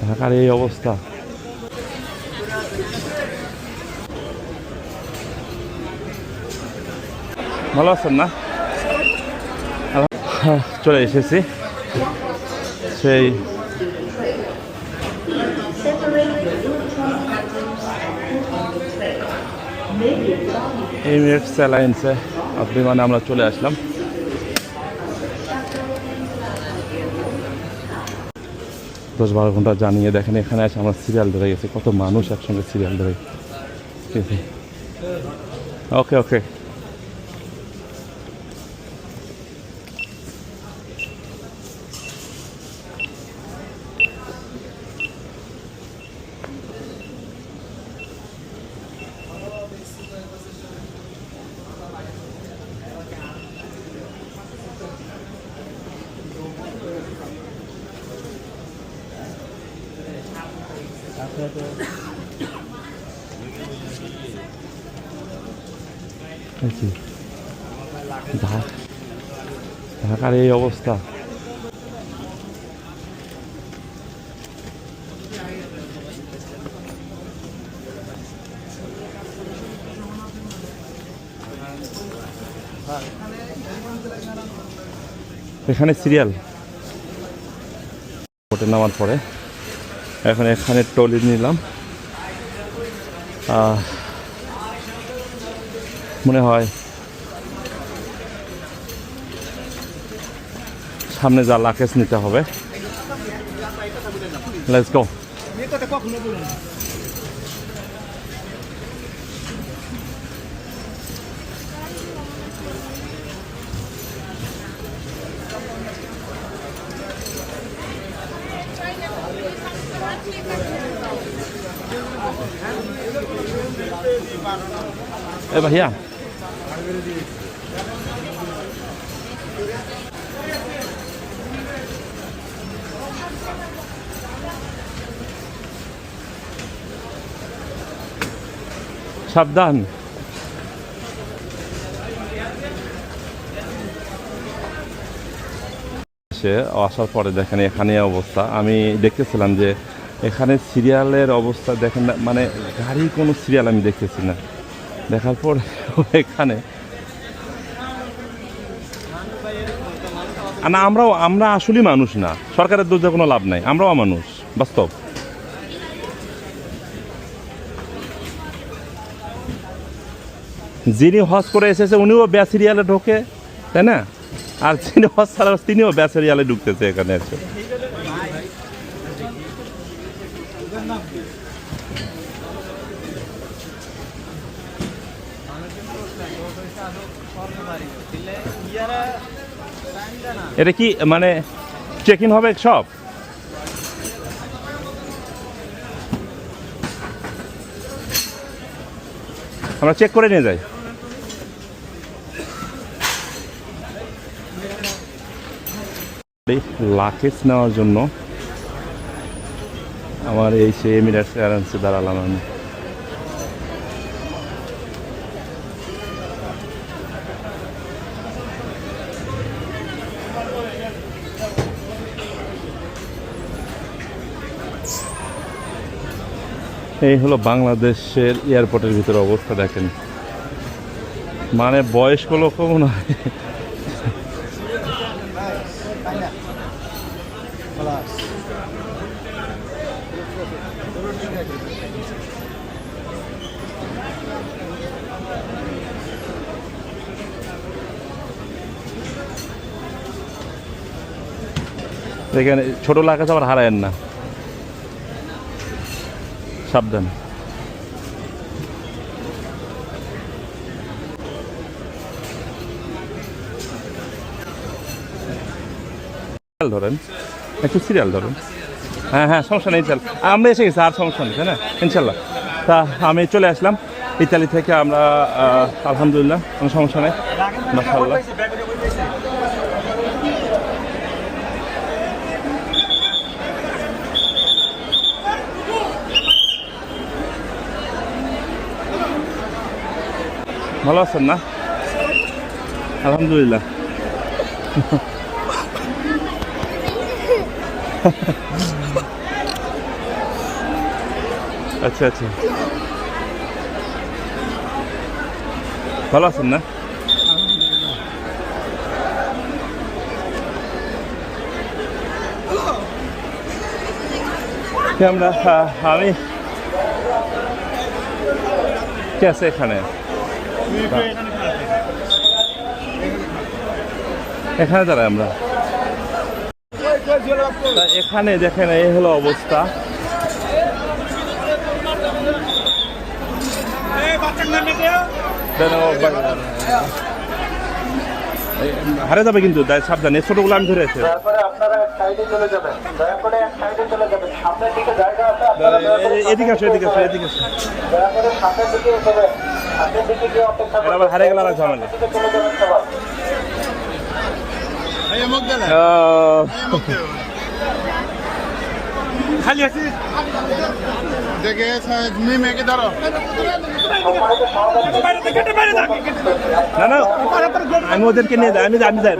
ঢাকার এই অবস্থা। ভালো আছেন না? হ্যাঁ, চলে এসেছি। সেই এমিরেটস অ্যালায়েন্সে বিমানে আমরা চলে আসলাম। দশ বারো ঘণ্টা জানিয়ে দেখেন, এখানে এসে আমরা সিরিয়াল ধরে গেছে, কত মানুষ একসঙ্গে সিরিয়াল ধরে ওকে ওকে। ঢাকার এই অবস্থা। এখানে সিরিয়াল হোটেল নামার পরে। এখন এখানে টলি নিলাম। মনে হয় সামনে যা লাকেজ নিতে হবে। লেটস গো এ ভাইয়া। সাবধান। আসার পরে দেখেন এখানে অবস্থা। আমি দেখতেছিলাম যে এখানে সিরিয়ালের অবস্থা দেখেন না মানে গাড়ির কোনো সিরিয়াল আমি দেখতেছি না। দেখার পর এখানে। না, আমরাও, আমরা আসলেই মানুষ না। সরকারের দোষে কোনো লাভ নাই। আমরাও মানুষ, বাস্তব। যিনি হজ করে এসেছে, উনিও ব্যা সিরিয়ালে ঢোকে, তাই না? আর যিনি হজ ছাড়া, তিনিও ব্যা সিরিয়ালে ঢুকতেছে এখানে এসে। এটা কি মানে চেক ইন হবে সব? আমরা চেক করে নিয়ে যাই। লাকেজ নেওয়ার জন্য আমার এই সে এমিরেটস এয়ারলাইন্সে দাঁড়ালাম আমি। এই হলো বাংলাদেশের এয়ারপোর্টের ভিতরে অবস্থা দেখেন। মানে বয়স্ক লোকও মনে হয়। এখানে ছোট লাগাছে আবার হারায়েন না। সাবধান। ধরেন। একটু সিরিয়াল ধরেন। হ্যাঁ হ্যাঁ সমস্যা নেই চল আমরা এসে গেছি, আর সমস্যা নেই না? ইনশাল্লাহ। তা আমি চলে আসলাম। ইতালি থেকে আমরা আলহামদুলিল্লাহ, কোনো সমস্যা নেই। মাসাল্লাহ ভালো আছেন না? আলহামদুলিল্লাহ। আচ্ছা আচ্ছা। ভালো আছেন না? আমরা আমি কে আছে এখানে? এখানে দাঁড়াই আমরা। এখানে দেখেন এই হলো অবস্থা। হারে যাবে কিন্তু সাবধানে ছোটগুলো আমি ধরে আছে। এদিকে আসো এদিকে আসো এদিকে আসো। আবার হারিয়ে গেল আর ঝামেলা খালি আছি দেখে তুমি মেয়েকে ধরো না না আমি ওদেরকে নিয়ে যাই আমি আমি যাই